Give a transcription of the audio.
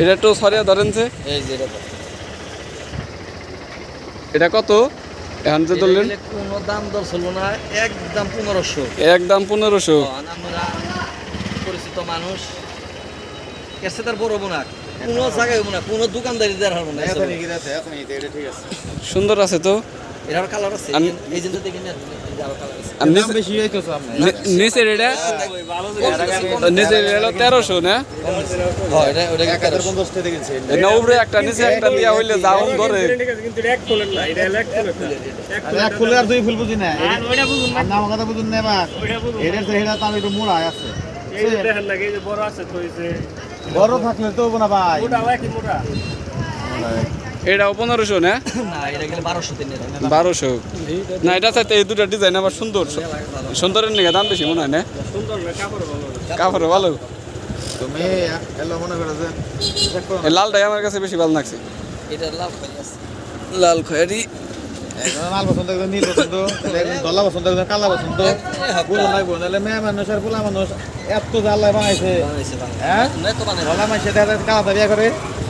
এটা একটু সরিয়া ধরেন যে। এই যে এটা এটা কত? এখন যে ধরলেন। কোনো দাম দর না একদম পনেরোশো। একদম পনেরোশো। আমরা পরিচিত মানুষ। এসে তার বড় বোনা কোনো জায়গায় হব না কোনো দোকানদারি দেওয়ার হব না সুন্দর আছে তো? এটার কালার আছে আমি- এই না আরও কালার আছে। আর নিচে- নি- নিচের এটা নিচের এটা তেরোশো না? এটা ওটা কি তেরোশো? না উপরে একটা নিচে একটা দিয়া হইলে যাওন ধরে। এক ফুলের না এটা হলো এক ফুলের না এক এক ফুলে আর দুই ফুল বুঝি না। আর নাম কথা বুঝুন না এবার। এটার তো তার একটু মোড়া আছে। এই যে দেখেন লাগে এই যে বড় আছে তো এই যে বড় থাকলে তো হব না ভাই। মোটা কি মোটা? এটাও পনেরোশো না? না বারোশো না? এটা চাইতে এই দুটা ডিজাইন আবার সুন্দর। সুন্দরের নিকে দাম বেশি মনে হয় না? কাপড় ভালো। মনে লালটাই আমার কাছে বেশি ভালো লাগছে। লাল খয়েরি। লাল পছন্দ একজন নীল পছন্দ ধলা পছন্দ একজন কালা পছন্দ বুঝুন নাই বুঝুন নাহলে মেয়ে মানুষ আর পোলা মানুষ এত জ্বালায় বানাইছে। বানাইছে বানাইছে। হ্যাঁ? মানুষে কালা বিয়া করে।